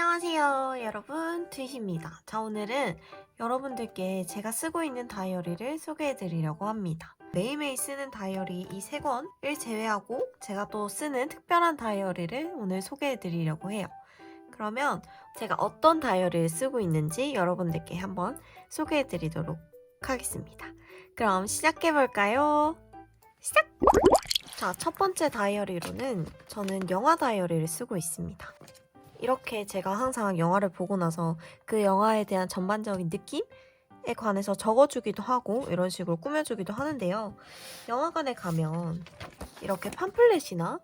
안녕하세요 여러분. 트윗입니다. 자 오늘은 여러분들께 제가 쓰고 있는 다이어리를 소개해 드리려고 합니다. 매일매일 쓰는 다이어리 이 세 권을 제외하고 제가 또 쓰는 특별한 다이어리를 오늘 소개해 드리려고 해요. 그러면 제가 어떤 다이어리를 쓰고 있는지 여러분들께 한번 소개해 드리도록 하겠습니다. 그럼 시작해 볼까요? 시작! 자, 첫 번째 다이어리로는 저는 영화 다이어리를 쓰고 있습니다. 이렇게 제가 항상 영화를 보고 나서 그 영화에 대한 전반적인 느낌 에 관해서 적어주기도 하고 이런 식으로 꾸며주기도 하는데요. 영화관에 가면 이렇게 팜플렛이나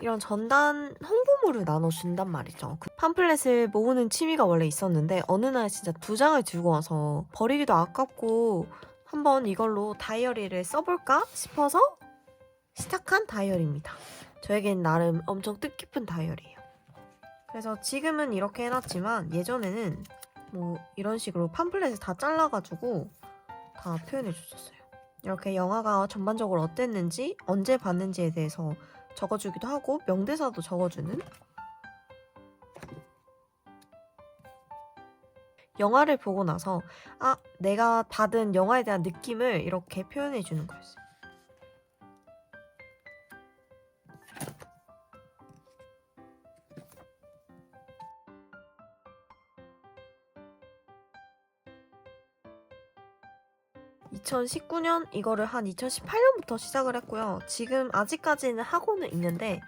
이런 전단 홍보물을 나눠준단 말이죠. 그 팜플렛을 모으는 취미가 원래 있었는데 어느 날 진짜 두 장을 들고 와서 버리기도 아깝고 한번 이걸로 다이어리를 써볼까 싶어서 시작한 다이어리입니다. 저에겐 나름 엄청 뜻깊은 다이어리예요. 그래서 지금은 이렇게 해놨지만 예전에는 뭐 이런 식으로 팜플렛을 다 잘라가지고 다 표현해 주셨어요. 이렇게 영화가 전반적으로 어땠는지 언제 봤는지에 대해서 적어주기도 하고 명대사도 적어주는 영화를 보고 나서 아 내가 받은 영화에 대한 느낌을 이렇게 표현해 주는 거였어요. (2019년) 이거를 한 (2018년부터) 시작을 했고요. 지금 아직까지는 하고는 있는데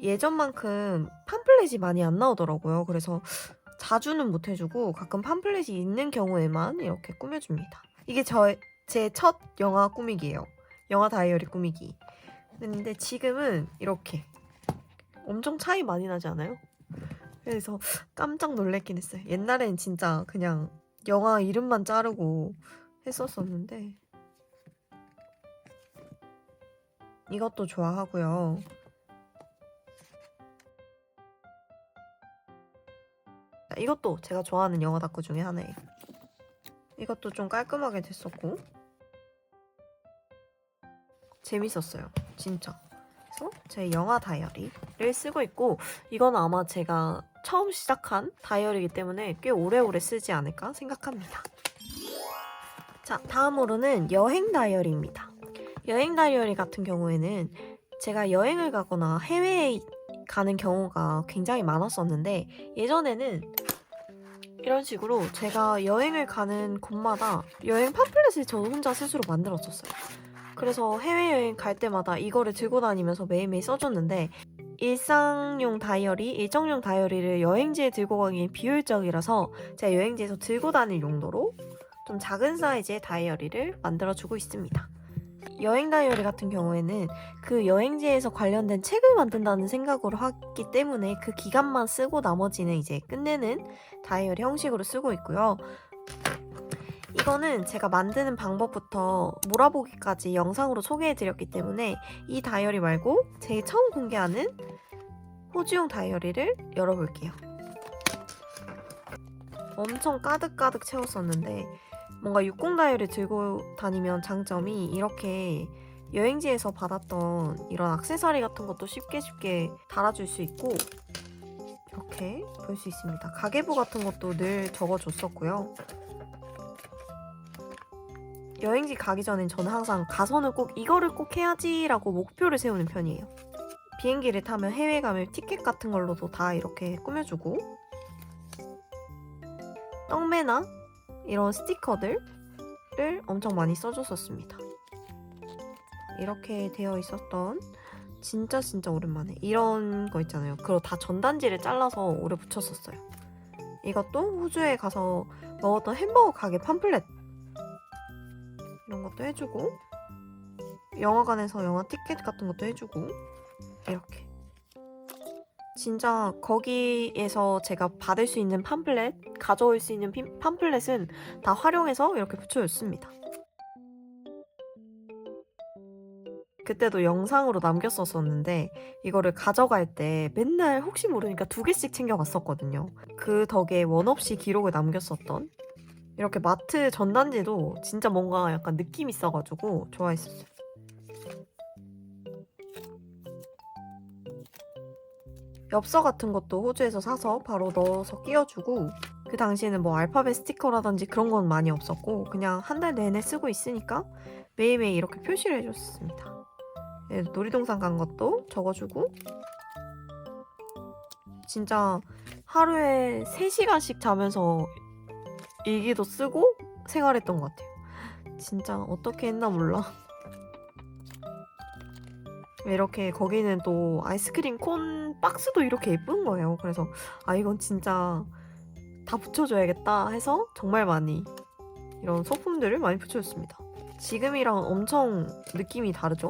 예전만큼 팜플렛이 많이 안 나오더라고요. 그래서 자주는 못 해주고 가끔 팜플렛이 있는 경우에만 이렇게 꾸며줍니다. 이게 저 제 첫 영화 꾸미기예요. 영화 다이어리 꾸미기. 근데 지금은 이렇게 엄청 차이 많이 나지 않아요? 그래서 깜짝 놀랐긴 했어요. 옛날엔 진짜 그냥 영화 이름만 자르고 했었었는데 이것도 좋아하고요. 자, 이것도 제가 좋아하는 영화 다큐 중에 하나예요. 이것도 좀 깔끔하게 됐었고 재밌었어요. 진짜. 그래서 제 영화 다이어리를 쓰고 있고 이건 아마 제가 처음 시작한 다이어리이기 때문에 꽤 오래오래 쓰지 않을까 생각합니다. 자, 다음으로는 여행 다이어리입니다. 여행 다이어리 같은 경우에는 제가 여행을 가거나 해외에 가는 경우가 굉장히 많았었는데 예전에는 이런 식으로 제가 여행을 가는 곳마다 여행 팜플렛을 저 혼자 스스로 만들었었어요. 그래서 해외여행 갈 때마다 이거를 들고 다니면서 매일매일 써줬는데 일상용 다이어리, 일정용 다이어리를 여행지에 들고 가기엔 비효율적이라서 제가 여행지에서 들고 다닐 용도로 좀 작은 사이즈의 다이어리를 만들어주고 있습니다. 여행 다이어리 같은 경우에는 그 여행지에서 관련된 책을 만든다는 생각으로 하기 때문에 그 기간만 쓰고 나머지는 이제 끝내는 다이어리 형식으로 쓰고 있고요. 이거는 제가 만드는 방법부터 몰아보기까지 영상으로 소개해드렸기 때문에 이 다이어리 말고 제 처음 공개하는 호주용 다이어리를 열어볼게요. 엄청 가득가득 채웠었는데 뭔가 60 다이어리 들고 다니면 장점이 이렇게 여행지에서 받았던 이런 액세서리 같은 것도 쉽게 쉽게 달아줄 수 있고 이렇게 볼 수 있습니다. 가계부 같은 것도 늘 적어줬었고요. 여행지 가기 전엔 저는 항상 가서는 꼭 이거를 꼭 해야지라고 목표를 세우는 편이에요. 비행기를 타면 해외 가면 티켓 같은 걸로도 다 이렇게 꾸며주고 떡매나 이런 스티커들을 엄청 많이 써줬었습니다. 이렇게 되어 있었던 진짜 진짜 오랜만에 이런 거 있잖아요. 그거 다 전단지를 잘라서 오래 붙였었어요. 이것도 호주에 가서 먹었던 햄버거 가게 팜플렛 이런 것도 해주고 영화관에서 영화 티켓 같은 것도 해주고 이렇게 진짜 거기에서 제가 받을 수 있는 팜플렛, 가져올 수 있는 핀- 팜플렛은 다 활용해서 이렇게 붙여줬습니다. 그때도 영상으로 남겼었었는데 이거를 가져갈 때 맨날 혹시 모르니까 두 개씩 챙겨갔었거든요. 그 덕에 원 없이 기록을 남겼었던 이렇게 마트 전단지도 진짜 뭔가 약간 느낌 있어가지고 좋아했었어요. 엽서 같은 것도 호주에서 사서 바로 넣어서 끼워주고 그 당시에는 뭐 알파벳 스티커라든지 그런 건 많이 없었고 그냥 한 달 내내 쓰고 있으니까 매일매일 이렇게 표시를 해줬습니다. 예, 놀이동산 간 것도 적어주고 진짜 하루에 3시간씩 자면서 일기도 쓰고 생활했던 것 같아요. 진짜 어떻게 했나 몰라. 이렇게 거기는 또 아이스크림 콘 박스도 이렇게 예쁜 거예요. 그래서 아 이건 진짜 다 붙여줘야겠다 해서 정말 많이 이런 소품들을 많이 붙여줬습니다. 지금이랑 엄청 느낌이 다르죠?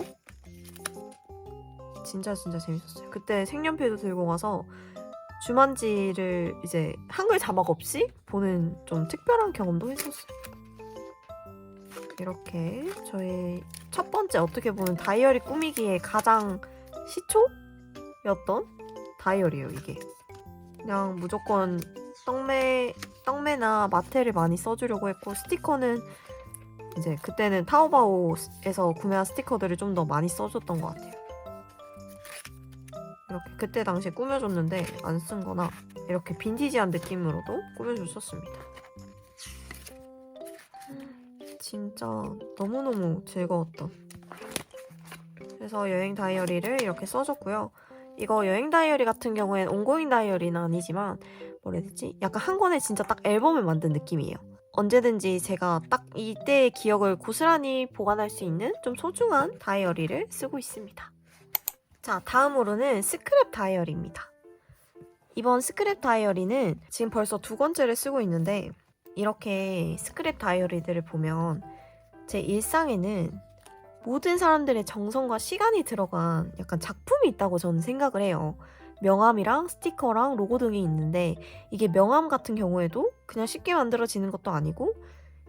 진짜 진짜 재밌었어요. 그때 색연필도 들고 가서 주만지를 이제 한글 자막 없이 보는 좀 특별한 경험도 했었어요. 이렇게 저의 첫 번째 어떻게 보면 다이어리 꾸미기의 가장 시초였던 다이어리예요 이게. 그냥 무조건 떡매 떡매나 마테를 많이 써주려고 했고 스티커는 이제 그때는 타오바오에서 구매한 스티커들을 좀 더 많이 써줬던 것 같아요. 이렇게 그때 당시에 꾸며줬는데 안 쓴거나 이렇게 빈티지한 느낌으로도 꾸며줬었습니다. 진짜 너무너무 즐거웠던 그래서 여행 다이어리를 이렇게 써줬고요. 이거 여행 다이어리 같은 경우엔 온고잉 다이어리는 아니지만 뭐라 해야 되지? 약간 한 권에 진짜 딱 앨범을 만든 느낌이에요. 언제든지 제가 딱 이때의 기억을 고스란히 보관할 수 있는 좀 소중한 다이어리를 쓰고 있습니다. 자, 다음으로는 스크랩 다이어리입니다. 이번 스크랩 다이어리는 지금 벌써 두 번째를 쓰고 있는데 이렇게 스크랩 다이어리들을 보면 제 일상에는 모든 사람들의 정성과 시간이 들어간 약간 작품이 있다고 저는 생각을 해요. 명함이랑 스티커랑 로고 등이 있는데 이게 명함 같은 경우에도 그냥 쉽게 만들어지는 것도 아니고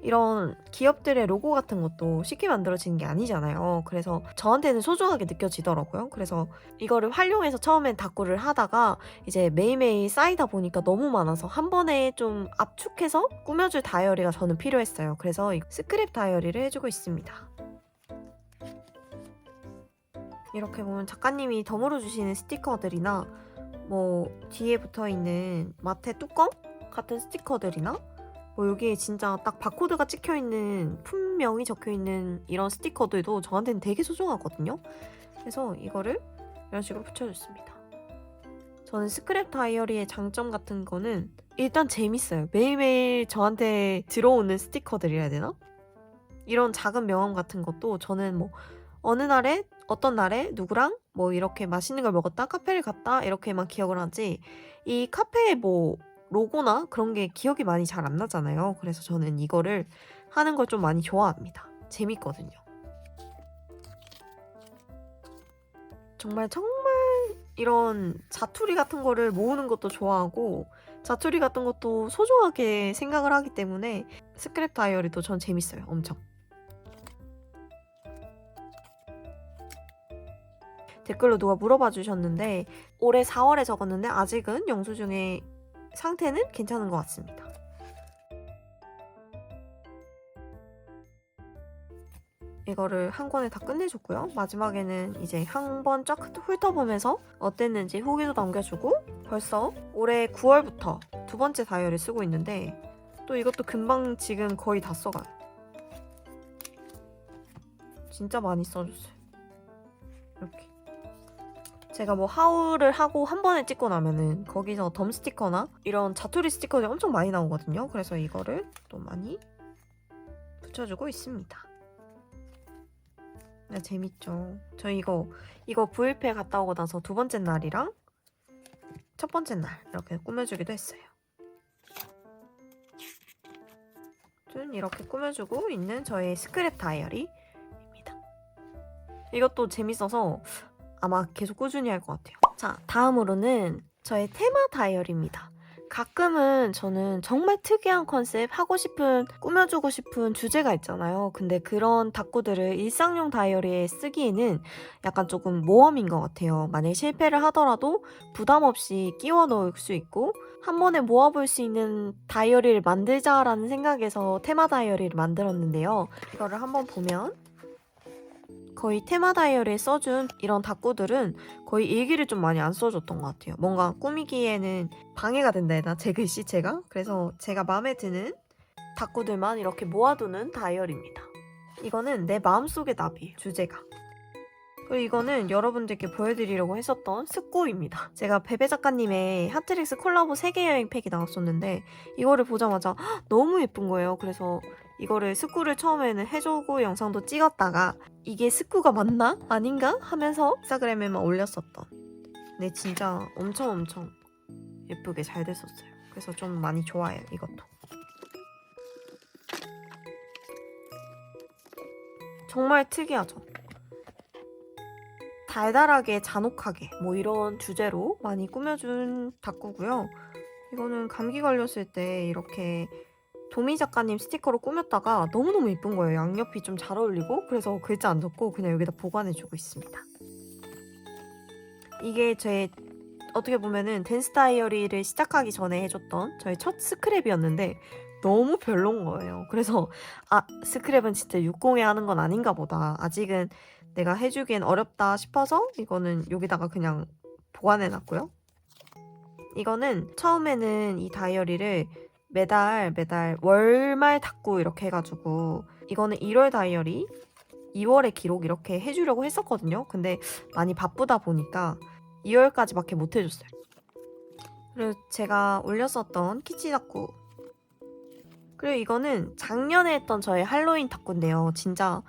이런 기업들의 로고 같은 것도 쉽게 만들어지는 게 아니잖아요. 그래서 저한테는 소중하게 느껴지더라고요. 그래서 이거를 활용해서 처음엔 다꾸를 하다가 이제 매일매일 쌓이다 보니까 너무 많아서 한 번에 좀 압축해서 꾸며줄 다이어리가 저는 필요했어요. 그래서 이 스크랩 다이어리를 해주고 있습니다. 이렇게 보면 작가님이 덤으로 주시는 스티커들이나 뭐 뒤에 붙어 있는 마테 뚜껑 같은 스티커들이나 뭐 여기에 진짜 딱 바코드가 찍혀 있는 품명이 적혀 있는 이런 스티커들도 저한테는 되게 소중하거든요. 그래서 이거를 이런 식으로 붙여줬습니다. 저는 스크랩 다이어리의 장점 같은 거는 일단 재밌어요. 매일매일 저한테 들어오는 스티커들이라 해야 되나? 이런 작은 명함 같은 것도 저는 뭐 어느 날에 어떤 날에 누구랑 뭐 이렇게 맛있는 걸 먹었다 카페를 갔다 이렇게만 기억을 하지 이 카페에 뭐 로고나 그런 게 기억이 많이 잘 안 나잖아요. 그래서 저는 이거를 하는 걸 좀 많이 좋아합니다. 재밌거든요. 정말 정말 이런 자투리 같은 거를 모으는 것도 좋아하고 자투리 같은 것도 소중하게 생각을 하기 때문에 스크랩 다이어리도 전 재밌어요. 엄청. 댓글로 누가 물어봐 주셨는데 올해 4월에 적었는데 아직은 영수증의 상태는 괜찮은 것 같습니다. 이거를 한 권에 다 끝내줬고요. 마지막에는 이제 한 번 쫙 훑어보면서 어땠는지 후기도 남겨주고 벌써 올해 9월부터 두 번째 다이어리 쓰고 있는데 또 이것도 금방 지금 거의 다 써가요. 진짜 많이 써줬어요. 이렇게. 제가 뭐 하울을 하고 한 번에 찍고 나면은 거기서 덤 스티커나 이런 자투리 스티커들이 엄청 많이 나오거든요. 그래서 이거를 또 많이 붙여주고 있습니다. 네, 재밌죠. 저 이거 이거 부일패 갔다 오고 나서 두 번째 날이랑 첫 번째 날 이렇게 꾸며주기도 했어요. 아무튼 이렇게 꾸며주고 있는 저의 스크랩 다이어리입니다. 이것도 재밌어서 아마 계속 꾸준히 할 것 같아요. 자, 다음으로는 저의 테마 다이어리입니다. 가끔은 저는 정말 특이한 컨셉 하고 싶은 꾸며주고 싶은 주제가 있잖아요. 근데 그런 다꾸들을 일상용 다이어리에 쓰기에는 약간 조금 모험인 것 같아요. 만약 실패를 하더라도 부담 없이 끼워 넣을 수 있고 한 번에 모아볼 수 있는 다이어리를 만들자라는 생각에서 테마 다이어리를 만들었는데요. 이거를 한번 보면 저희 테마 다이어리에 써준 이런 다꾸들은 거의 일기를 좀 많이 안 써줬던 것 같아요. 뭔가 꾸미기에는 방해가 된다 해야 되나? 제 글씨체가? 그래서 제가 마음에 드는 다꾸들만 이렇게 모아두는 다이어리입니다. 이거는 내 마음속의 나비 주제가. 그리고 이거는 여러분들께 보여드리려고 했었던 스코입니다. 제가 베베 작가님의 하트릭스 콜라보 세계 여행 팩이 나왔었는데 이거를 보자마자 헉, 너무 예쁜 거예요. 그래서 이거를 스쿠를 처음에는 해주고 영상도 찍었다가 이게 스쿠가 맞나? 아닌가? 하면서 인스타그램에만 올렸었던 근데 진짜 엄청 엄청 예쁘게 잘 됐었어요. 그래서 좀 많이 좋아해요, 이것도. 정말 특이하죠? 달달하게 잔혹하게 뭐 이런 주제로 많이 꾸며준 다꾸고요. 이거는 감기 걸렸을 때 이렇게 도미 작가님 스티커로 꾸몄다가 너무너무 예쁜 거예요. 양옆이 좀 잘 어울리고 그래서 글자 안 적고 그냥 여기다 보관해주고 있습니다. 이게 제 어떻게 보면은 댄스 다이어리를 시작하기 전에 해줬던 저의 첫 스크랩이었는데 너무 별론 거예요. 그래서 아 스크랩은 진짜 60에 하는 건 아닌가 보다. 아직은 내가 해주기엔 어렵다 싶어서 이거는 여기다가 그냥 보관해놨고요. 이거는 처음에는 이 다이어리를 매달 매달 월말 닫고 이렇게 해가지고 이거는 1월 다이어리 2월의 기록 이렇게 해주려고 했었거든요. 근데 많이 바쁘다 보니까 2월까지밖에 못 해줬어요. 그리고 제가 올렸었던 키치 닫고 그리고 이거는 작년에 했던 저의 할로윈 닫고인데요. 진짜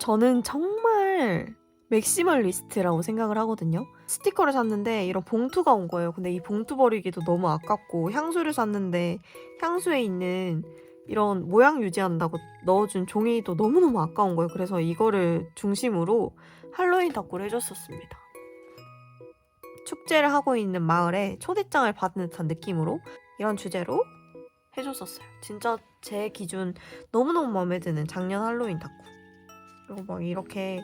저는 정말 맥시멀리스트라고 생각을 하거든요. 스티커를 샀는데 이런 봉투가 온 거예요. 근데 이 봉투 버리기도 너무 아깝고 향수를 샀는데 향수에 있는 이런 모양 유지한다고 넣어준 종이도 너무너무 아까운 거예요. 그래서 이거를 중심으로 할로윈 덕구를 해줬었습니다. 축제를 하고 있는 마을에 초대장을 받은 듯한 느낌으로 이런 주제로 해줬었어요. 진짜 제 기준 너무너무 마음에 드는 작년 할로윈 덕구. 그리고 막 이렇게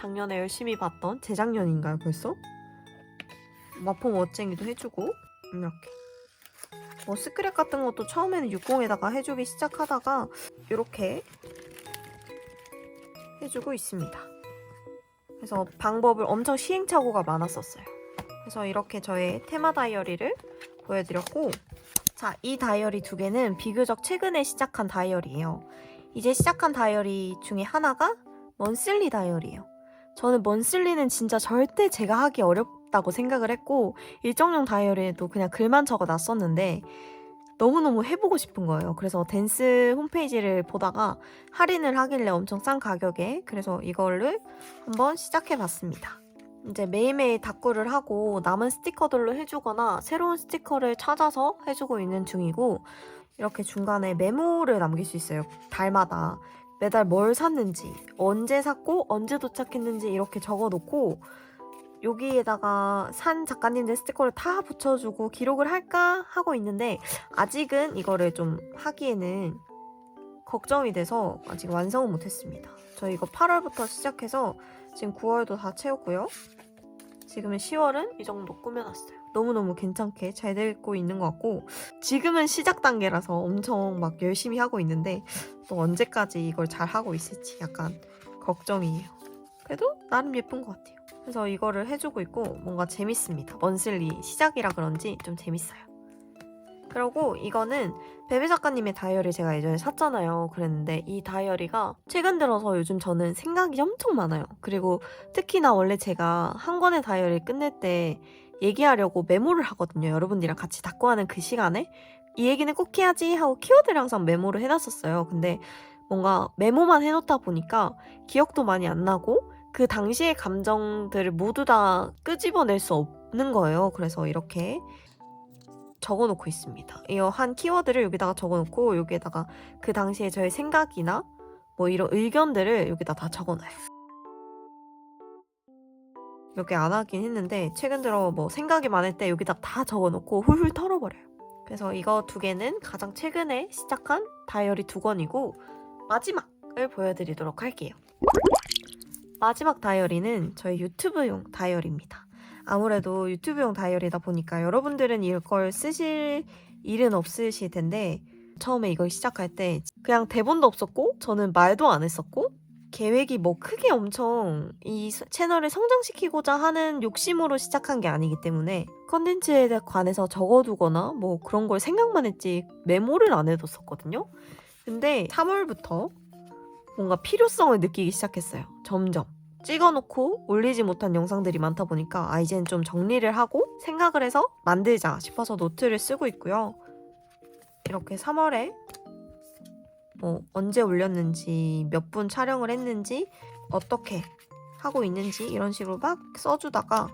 작년에 열심히 봤던 재작년인가요 벌써? 마포 멋쟁이도 해주고 이렇게 뭐 스크랩 같은 것도 처음에는 60에다가 해주기 시작하다가 이렇게 해주고 있습니다. 그래서 방법을 엄청 시행착오가 많았었어요. 그래서 이렇게 저의 테마 다이어리를 보여드렸고 자, 이 다이어리 두 개는 비교적 최근에 시작한 다이어리예요. 이제 시작한 다이어리 중에 하나가 먼슬리 다이어리예요. 저는 먼슬리는 진짜 절대 제가 하기 어렵다고 생각을 했고 일정용 다이어리에도 그냥 글만 적어 놨었는데 너무너무 해보고 싶은 거예요. 그래서 댄스 홈페이지를 보다가 할인을 하길래 엄청 싼 가격에 그래서 이거를 한번 시작해 봤습니다. 이제 매일매일 다꾸를 하고 남은 스티커들로 해주거나 새로운 스티커를 찾아서 해주고 있는 중이고 이렇게 중간에 메모를 남길 수 있어요. 달마다. 매달 뭘 샀는지, 언제 샀고, 언제 도착했는지 이렇게 적어 놓고, 여기에다가 산 작가님들 스티커를 다 붙여주고 기록을 할까 하고 있는데, 아직은 이거를 좀 하기에는 걱정이 돼서 아직 완성은 못했습니다. 저 이거 8월부터 시작해서 지금 9월도 다 채웠고요. 지금은 10월은 이 정도 꾸며놨어요. 너무너무 괜찮게 잘 되고 있는 것 같고 지금은 시작 단계라서 엄청 막 열심히 하고 있는데 또 언제까지 이걸 잘 하고 있을지 약간 걱정이에요. 그래도 나름 예쁜 것 같아요. 그래서 이거를 해주고 있고 뭔가 재밌습니다. 먼슬리 시작이라 그런지 좀 재밌어요. 그리고 이거는 베베 작가님의 다이어리 제가 예전에 샀잖아요. 그랬는데 이 다이어리가 최근 들어서 요즘 저는 생각이 엄청 많아요. 그리고 특히나 원래 제가 한 권의 다이어리 끝낼 때 얘기하려고 메모를 하거든요. 여러분들이랑 같이 닦고 하는 그 시간에 이 얘기는 꼭 해야지 하고 키워드를 항상 메모를 해놨었어요. 근데 뭔가 메모만 해놓다 보니까 기억도 많이 안 나고 그 당시의 감정들을 모두 다 끄집어낼 수 없는 거예요. 그래서 이렇게 적어놓고 있습니다. 이 한 키워드를 여기다가 적어놓고 여기에다가 그 당시에 저의 생각이나 뭐 이런 의견들을 여기다 다 적어놔요. 몇 개 안 하긴 했는데 최근 들어 뭐 생각이 많을 때 여기다 다 적어놓고 훌훌 털어버려요. 그래서 이거 두 개는 가장 최근에 시작한 다이어리 두 권이고 마지막을 보여드리도록 할게요. 마지막 다이어리는 저희 유튜브용 다이어리입니다. 아무래도 유튜브용 다이어리다 보니까 여러분들은 이걸 쓰실 일은 없으실 텐데 처음에 이걸 시작할 때 그냥 대본도 없었고 저는 말도 안 했었고 계획이 뭐 크게 엄청 이 서- 채널을 성장시키고자 하는 욕심으로 시작한 게 아니기 때문에 컨텐츠에 관해서 적어두거나 뭐 그런 걸 생각만 했지 메모를 안 해뒀었거든요. 근데 3월부터 뭔가 필요성을 느끼기 시작했어요. 점점. 찍어놓고 올리지 못한 영상들이 많다 보니까 아 이제는 좀 정리를 하고 생각을 해서 만들자 싶어서 노트를 쓰고 있고요. 이렇게 3월에 뭐 언제 올렸는지 몇 분 촬영을 했는지 어떻게 하고 있는지 이런 식으로 막 써주다가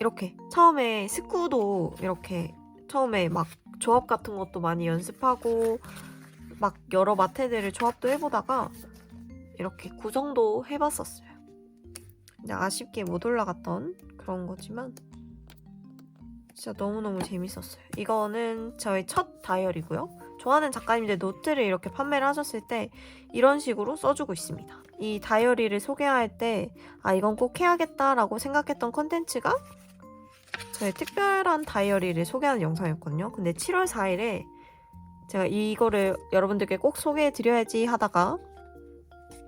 이렇게 처음에 스쿠도 이렇게 처음에 막 조합 같은 것도 많이 연습하고 막 여러 마테들을 조합도 해보다가 이렇게 구성도 해봤었어요. 근데 아쉽게 못 올라갔던 그런 거지만 진짜 너무너무 재밌었어요. 이거는 저의 첫 다이어리고요. 좋아하는 작가님들 노트를 이렇게 판매를 하셨을 때 이런 식으로 써주고 있습니다. 이 다이어리를 소개할 때 아 이건 꼭 해야겠다라고 생각했던 컨텐츠가 저의 특별한 다이어리를 소개하는 영상이었거든요. 근데 7월 4일에 제가 이거를 여러분들께 꼭 소개해 드려야지 하다가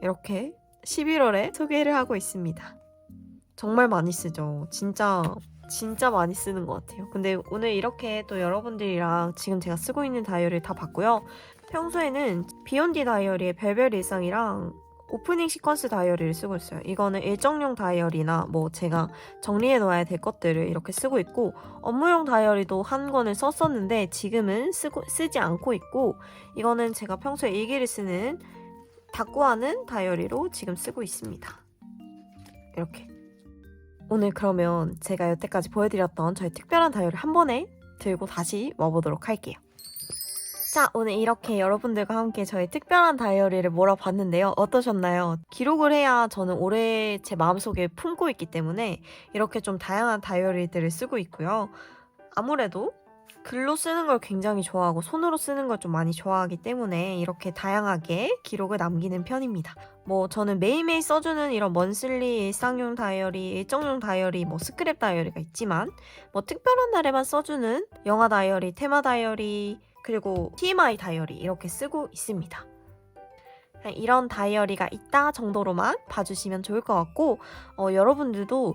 이렇게 11월에 소개를 하고 있습니다. 정말 많이 쓰죠. 진짜 진짜 많이 쓰는 것 같아요. 근데 오늘 이렇게 또 여러분들이랑 지금 제가 쓰고 있는 다이어리를 다 봤고요. 평소에는 비욘디 다이어리의 별별 일상이랑 오프닝 시퀀스 다이어리를 쓰고 있어요. 이거는 일정용 다이어리나 뭐 제가 정리해 놓아야 될 것들을 이렇게 쓰고 있고 업무용 다이어리도 한 권을 썼었는데 지금은 쓰고, 쓰지 않고 있고 이거는 제가 평소에 일기를 쓰는 닦고하는 다이어리로 지금 쓰고 있습니다. 이렇게 오늘 그러면 제가 여태까지 보여드렸던 저의 특별한 다이어리 한 번에 들고 다시 와보도록 할게요. 자, 오늘 이렇게 여러분들과 함께 저의 특별한 다이어리를 몰아봤는데요. 어떠셨나요? 기록을 해야 저는 오래 제 마음속에 품고 있기 때문에 이렇게 좀 다양한 다이어리들을 쓰고 있고요. 아무래도 글로 쓰는 걸 굉장히 좋아하고 손으로 쓰는 걸 좀 많이 좋아하기 때문에 이렇게 다양하게 기록을 남기는 편입니다. 뭐 저는 매일매일 써주는 이런 먼슬리 일상용 다이어리, 일정용 다이어리, 뭐 스크랩 다이어리가 있지만 뭐 특별한 날에만 써주는 영화 다이어리, 테마 다이어리, 그리고 TMI 다이어리 이렇게 쓰고 있습니다. 이런 다이어리가 있다 정도로만 봐주시면 좋을 것 같고 어, 여러분들도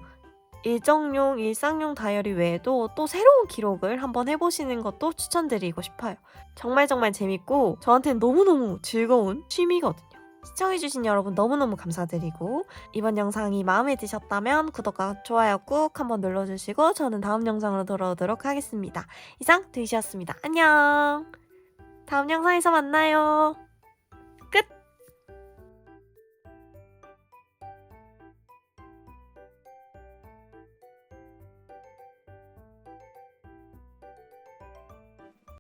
일정용, 일상용 다이어리 외에도 또 새로운 기록을 한번 해보시는 것도 추천드리고 싶어요. 정말 정말 재밌고 저한테는 너무너무 즐거운 취미거든요. 시청해주신 여러분 너무너무 감사드리고 이번 영상이 마음에 드셨다면 구독과 좋아요 꾹 한번 눌러주시고 저는 다음 영상으로 돌아오도록 하겠습니다. 이상 드이시였습니다. 안녕! 다음 영상에서 만나요.